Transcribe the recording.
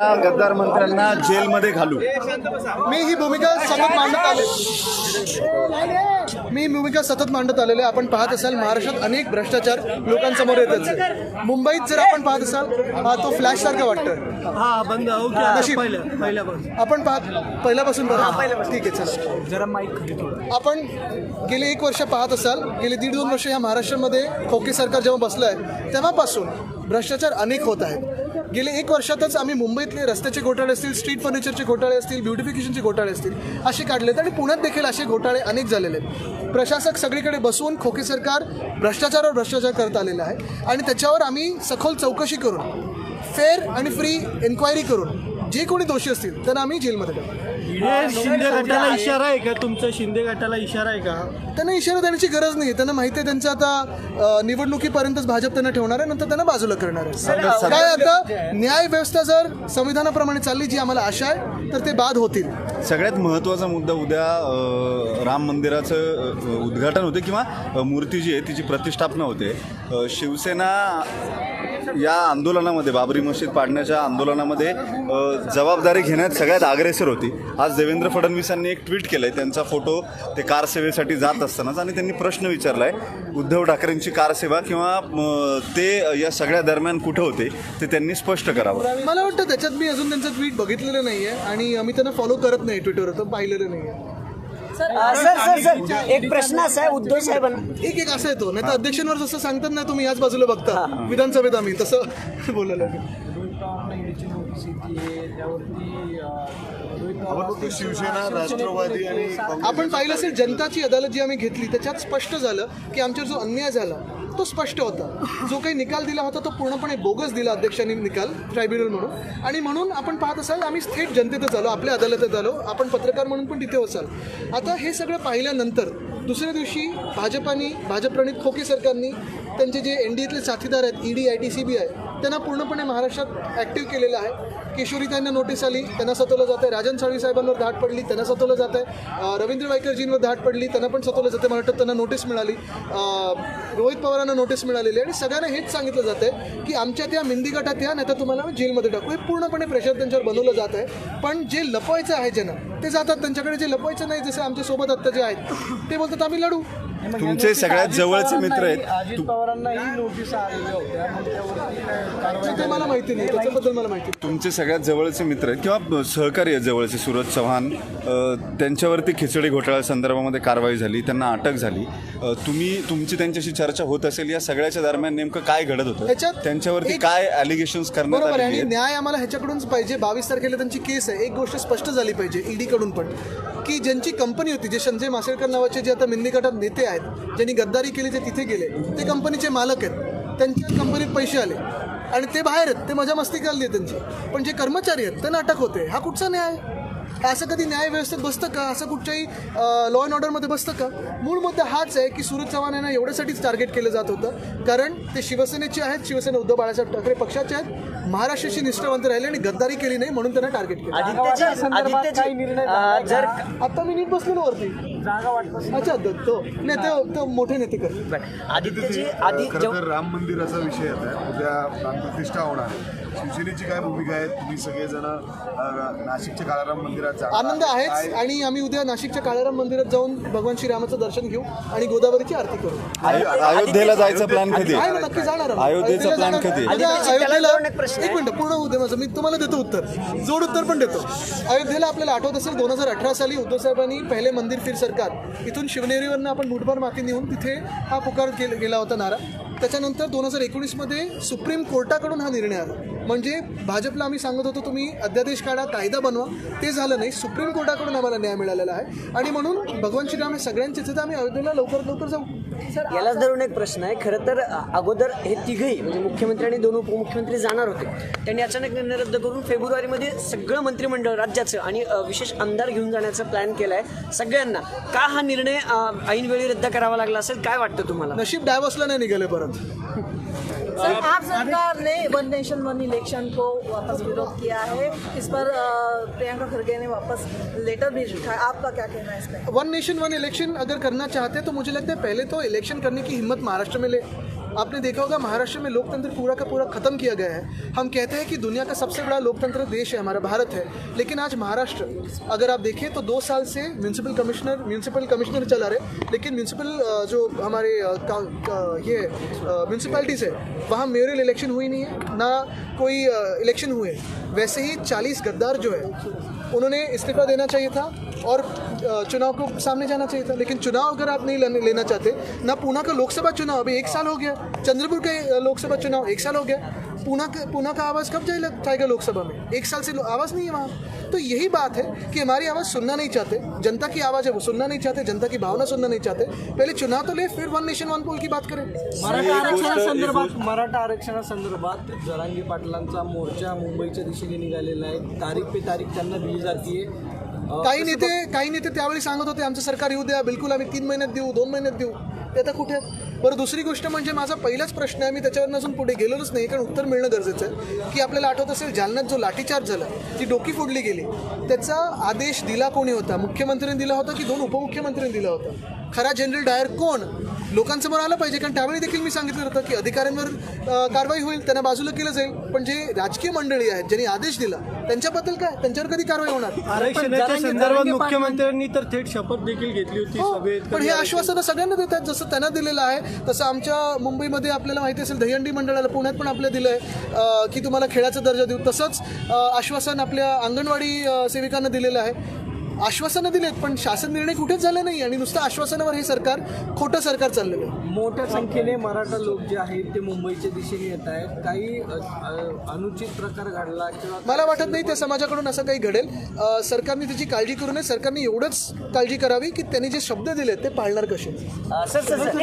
गद्दार मंत्र्यांना जेलमध्ये घालू. मी ही भूमिका सतत मांडत आले. मी ही भूमिका सतत मांडत आलेले. आपण पाहत असाल महाराष्ट्रात अनेक भ्रष्टाचार लोकांसमोर येतच. मुंबईत जर आपण पाहत असाल हा तो फ्लॅश सारखं वाटतं हा बंद ओके नशीब. पहिलं पहिल्यापासून आपण पाहत पहिल्यापासून बघा. ठीक आहे चला. जरा माईक आपण गेले एक वर्ष पाहत असाल गेले दीड दोन वर्ष या महाराष्ट्रामध्ये खोके सरकार जेव्हा बसलं आहे तेव्हापासून भ्रष्टाचार अनेक होत आहेत. गेले एक वर्षातच आम्ही मुंबईतले रस्त्याचे घोटाळे असतील स्ट्रीट फर्निचरचे घोटाळे असतील ब्युटिफिकेशनचे घोटाळे असतील असे काढलेत आणि पुण्यात देखील असे घोटाळे अनेक झालेले आहेत. प्रशासक सगळीकडे बसून खोके सरकार भ्रष्टाचारावर भ्रष्टाचार करत आलेलं आहे. आणि त्याच्यावर आम्ही सखोल चौकशी करून फेअर आणि फ्री एन्क्वायरी करून जे कोणी दोषी असतील त्यांना आम्ही जेलमध्ये टाकू हे शिंदे गटाला इशारा आहे का तुमचा? शिंदे गटाला इशारा आहे का? त्यांना इशारा देण्याची गरज नाही. त्यांना माहिती आहे त्यांचं आता अ, निवडणुकीपर्यंतच भाजप त्यांना ठेवणार आहे नंतर त्यांना बाजूला करणार आहे. काय आता? न्याय व्यवस्था जर संविधानाप्रमाणे चालली जी आम्हाला आशा आहे तर ते बाद होतील. सगळ्यात महत्त्वाचा मुद्दा उद्या अ, राम मंदिराचं अ, उद्घाटन होते किंवा अ, मूर्ती जी आहे तिची प्रतिष्ठापना होते. अ, शिवसेना या आंदोलनामध्ये बाबरी मशीद पाडण्याच्या आंदोलनामध्ये जबाबदारी घेण्यात सगळ्यात अग्रेसर होती. आज देवेंद्र फडणवीसांनी एक ट्विट केलं आहे त्यांचा फोटो ते कारसेवेसाठी जात असतानाच आणि त्यांनी प्रश्न विचारला आहे उद्धव ठाकरेंची कार सेवा किंवा ते या सगळ्या दरम्यान कुठं होते ते त्यांनी स्पष्ट करावं. मला वाटतं त्याच्यात मी अजून त्यांचं ट्विट बघितलेलं नाही आहे आणि आम्ही त्यांना फॉलो करत नाही ट्विटरवर तर पाहिलेलं नाही आहे सर सर सर एक प्रश्न असा आहे उद्धव साहेबांना. एक एक असं येतो. नाही तर अध्यक्षांवर जसं सांगतात ना तुम्ही याच बाजूला बघता. विधानसभेत आम्ही तसं बोलायला शिवसेना राष्ट्रवादी आणि आपण पाहिलं असेल जनताची अदालत जी आम्ही घेतली त्याच्यात स्पष्ट झालं की आमच्यावर जो अन्याय झाला तो स्पष्ट होता. जो काही निकाल दिला होता तो पूर्णपणे बोगस दिला अध्यक्षांनी निकाल ट्रायब्युनल म्हणून. आणि म्हणून आपण पाहत असाल आम्ही थेट जनतेतच आलो आपल्या अदालतात आलो आपण पत्रकार म्हणून पण तिथे असाल. आता हे सगळं पाहिल्यानंतर दुसऱ्या दिवशी भाजपानी भाजपप्रणित खोके सरकारनी त्यांचे जे एन डी एतले साथीदार आहेत ED I T C B I त्यांना पूर्णपणे महाराष्ट्रात ॲक्टिव्ह केलेलं आहे. किशोरी त्यांना नोटीस आली त्यांना सतवलं जात आहे राजन साळवी साहेबांवर धाट पडली त्यांना सतवलं जात आहे रवींद्र वायकरजींवर धाट पडली त्यांना पण सतवलं जातं मला वाटतं त्यांना नोटीस मिळाली. रोहित पवारांना नोटीस मिळालेली आहे. आणि सगळ्यांना हेच सांगितलं जात आहे की आमच्या त्या मिंदी गटात या नाही तर तुम्हाला जेलमध्ये टाकू. हे पूर्णपणे प्रेशर त्यांच्यावर बनवलं जात आहे. पण जे लपवायचं आहे ज्यांना ते जातात. त्यांच्याकडे जे लपवायचं नाही जसे आमच्यासोबत आत्ता जे आहेत ते बोलतात आम्ही लढू. तुमचे सगळ्यात जवळचे मित्र आहेत. अजित पवारांनाही नोटीस आलेल्या होत्या मग त्यावरती काय कारवाई ते मला माहिती नाही. त्याच्याबद्दल मला माहिती नाही. तुमचे सगळ्यात जवळचे मित्र आहेत किंवा सहकारी आहेत जवळचे सूरज चव्हाण अ, त्यांच्यावरती खिचडी घोटाळ्या संदर्भामध्ये कारवाई झाली त्यांना अटक झाली. अ, तुम्ही तुमची त्यांच्याशी चर्चा होत असेल या सगळ्याच्या दरम्यान नेमकं काय घडत होतं? त्यांच्यावरती एक- काय ॲलिगेशन्स करण्यात बरोबर आहे. आलेली आणि आहेत? न्याय आम्हाला ह्याच्याकडूनच पाहिजे. बावीस तारखेला त्यांची केस आहे. एक गोष्ट स्पष्ट झाली पाहिजे ईडीकडून पण. की ज्यांची कंपनी होती जे संजय मासेडकर नावाचे जे आता मिंदी गटात नेते आहेत. ज्यांनी गद्दारी केली ते तिथे गेले ते कंपनीचे मालक आहेत. त्यांच्या कंपनीत पैसे आले. आणि ते बाहेर आहेत. ते मजा मस्ती चालली आहे त्यांची. पण जे कर्मचारी आहेत त्यांना अटक होते. हा कुठचा न्याय? असं कधी न्याय व्यवस्थेत बसतं का? असं कुठच्याही लॉ अँड ऑर्डरमध्ये बसतं का? मूळ मुद्दा हाच आहे की सूरज चव्हाण यांना एवढ्यासाठीच टार्गेट केलं जात होतं. कारण ते शिवसेनेचे आहेत. शिवसेना उद्धव बाळासाहेब ठाकरे पक्षाचे आहेत. महाराष्ट्राशी निष्ठावंत राहिले आणि गद्दारी केली नाही म्हणून त्यांना टार्गेट केलं. आदित्यजी काही आदित्यजी निर्णय अ, जर आता मी नीट बसलेलो वरती. अच्छा तो नाही तो तो मोठे नेते कर. आदित्यजी आदि खरं तर राम मंदिराचा विषय आता उद्या प्राणप्रतिष्ठा होणार आहे. शिवसेनेची काय भूमिका आहे तुम्ही सगळेजण नाशिकच्या काळाराम मंदिरात आनंद आहेच आणि आम्ही उद्या नाशिकच्या काळाराम मंदिरात जाऊन भगवान श्रीरामाचं दर्शन घेऊ आणि गोदावरीची आरती करू अयो- अयोध्येला जायचा प्लॅन कधी नक्की जाणार. अयोध्येचा जाणार. कधी? उद्या अयोध्येला एक प्रश्न आहे. एक मिनिट पूर्ण दे माझं मी तुम्हाला देतो उत्तर जोड उत्तर पण देतो अयोध्येला आपल्याला आठवत असेल दोन हजार अठरा साली उद्धव साहेबांनी पहिले मंदिर फिर सरकार इथून शिवनेरीवरनं आपण मुठभर माती नेऊन तिथे हा पुकार केल- गेला होता नारा त्याच्यानंतर दोन हजार एकोणीसमध्ये सुप्रीम कोर्टाकडून हा निर्णय आला. म्हणजे भाजपला आम्ही सांगत होतो तुम्ही अध्यादेश काढा कायदा बनवा. ते झालं नाही. सुप्रीम कोर्टाकडून आम्हाला न्याय मिळालेला आहे. आणि म्हणून भगवान श्रीराम हे सगळ्यांचे आहेत. आम्ही अयोध्येला लवकरात लवकर जाऊ. यालाच धरून एक प्रश्न आहे. खरं तर अगोदर हे तिघही म्हणजे मुख्यमंत्री आणि दोन उपमुख्यमंत्री जाणार होते. त्यांनी अचानक निर्णय रद्द करून फेब्रुवारीमध्ये सगळं मंत्रिमंडळ राज्याचं आणि विशेष आमदार घेऊन जाण्याचा प्लॅन केला आहे सगळ्यांना. का हा निर्णय अ, ऐनवेळी रद्द करावा लागला असेल? काय वाटतं तुम्हाला? नशीब डायवसला नाही निघाले परत. सर आप सरकार ने वन नेशन वन इलेक्शन को वापस विरोध किया है। इस पर प्रियंका खड़गे ने वापस लेटर भी लिखा है। आपका क्या कहना है इस पर वन नेशन वन इलेक्शन अगर करना चाहते हैं तो मुझे लगता है पहले तो इलेक्शन करने की हिम्मत महाराष्ट्र में ले। आपने देखा होगा महाराष्ट्र में लोकतंत्र पूरा का पूरा खत्म किया गया है। हम कहते हैं कि दुनिया का सबसे बड़ा लोकतंत्र देश है हमारा भारत है। लेकिन आज महाराष्ट्र अगर आप देखें तो दो साल से म्यूनसिपल कमिश्नर म्यूनसिपल कमिश्नर चला रहे लेकिन म्यूनसिपल जो हमारे का, का, ये म्यूनसिपैलिटीज़ है वहाँ मेयरल इलेक्शन हुई नहीं है ना कोई इलेक्शन हुए। वैसे ही चालीस गद्दार जो है उन्होंने इस्तीफा देना चाहिए था और चुनाव को सामने जाना चाहिए था। लेकिन चुनाव अगर आप नहीं लेना चाहते, ना पूना का लोकसभा चुनाव, अभी एक साल हो गया। चंद्रपुर का लोकसभा चुनाव एक साल हो गया। पूना का पूना का आवाज़ कब जाएगा लोकसभा में? एक साल से आवाज़ नहीं है वहाँ। तो यही बात है कि हमारी आवाज़ सुनना नहीं चाहते। जनता की आवाज़ है वो सुनना नहीं चाहते जनता की भावना सुनना नहीं चाहते। पहले चुनाव तो ले फिर वन नेशन वन पोल की बात करें। मराठा आरक्षणासंदर्भात मराठा आरक्षणासंदर्भात जरांगी पाटलांचा मोर्चा मुंबईच्या दिशेने निघालेला आहे. तारीख पे तारीख त्यांना दिली जाते काही नेते काही नेते त्यावेळी सांगत होते आमचं सरकार येऊ द्या बिलकुल आम्ही तीन महिन्यात देऊ दोन महिन्यात देऊ. ते आता कुठे? बरं दुसरी गोष्ट म्हणजे माझा पहिलाच प्रश्न आहे मी त्याच्यावर अजून पुढे गेलेलोच नाही कारण उत्तर मिळणं गरजेचं आहे की आपल्याला आठवत असेल जालन्यात जो लाठीचार्ज झाला जी डोकी फोडली गेली. त्याचा आदेश दिला कोणी होता? मुख्यमंत्र्यांनी दिला होता की दोन उपमुख्यमंत्र्यांनी दिला होता? खरा जनरल डायर कोण? लोकांसमोर आलं पाहिजे कारण त्यावेळी देखील मी सांगितलं होतं की अधिकाऱ्यांवर कारवाई होईल त्यांना बाजूला केलं जाईल. पण जे राजकीय मंडळी आहेत ज्यांनी आदेश दिला त्यांच्याबद्दल काय? त्यांच्यावर कधी कारवाई होणार? आरक्षणाच्या संदर्भात मुख्यमंत्र्यांनी तर थेट शपथ देखील घेतली होती हो, सभेत पण हे आश्वासनं सगळ्यांना देतात जसं त्यांना दिलेलं आहे तसं आमच्या मुंबईमध्ये आपल्याला माहिती असेल दहीहंडी मंडळाला पुण्यात पण आपलं दिलं आहे की तुम्हाला खेळाचा दर्जा देऊ. तसंच आश्वासन आपल्या अंगणवाडी सेविकांना दिलेलं आहे. आश्वासनं दिलेत पण शासन निर्णय कुठेच झाले नाही आणि नुसतं आश्वासनावर हे सरकार खोटं सरकार चाललेलं आहे. मोठ्या संख्येने मराठा लोक जे आहेत ते मुंबईच्या दिशेने येत आहेत. काही अनुचित प्रकार घडला किंवा मला वाटत नाही त्या समाजाकडून असं काही घडेल. सरकारने त्याची काळजी करू नये. सरकारने एवढंच काळजी करावी की त्यांनी जे शब्द दिले ते पाळणार कसे? Sir sir sir.